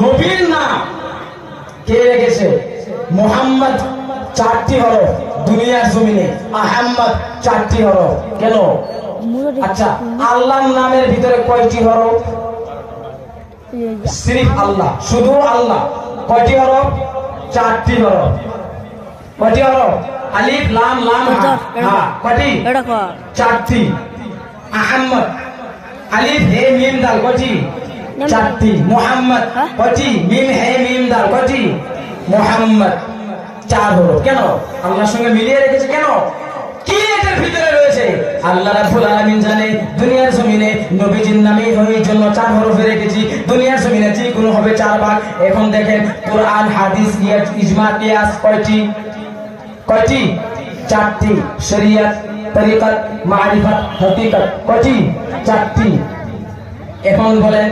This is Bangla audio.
নবীর নাম কে রেখেছে? মোহাম্মদ চারটি হরফ দুনিয়ার জমিনে। আহম্মদ চারটি হরফ। কেন? আচ্ছা আল্লাহর নামের ভিতরে কয়টি হরফ? সিরিফ আল্লাহ শুধু আল্লাহ। কয়টি হরফ? চারটি হরফ। কয়টি হরফ? আলিফ লাম লাম হা। কয়টি? চারটি। আহম্মদ। আলিফ হে মিম দাল কয়টি? চারটি। মোহাম্মদ কয়টি মিম হে মিম দাল কয়টি মোহাম্মদ। চার হলো। কেন? আল্লাহর সঙ্গে মিলিয়ে রেখেছে কেন? কি এটার ভিতরে রয়েছে? আল্লাহ রাব্বুল আলামিন জানে দুনিয়ার জমিনে নবীজির নামে এই জন্য চার হরফে রেখেছি। দুনিয়ার জমিনে যে কোনো হবে চার ভাগ। এখন দেখেন কোরআন হাদিস ইয়াত ইজমা কিয়াস কয়টি? কয়টি? চারটি। শরিয়ত তরিকত মারিফত হকিকত। কয়টি? চারটি। এখন বলেন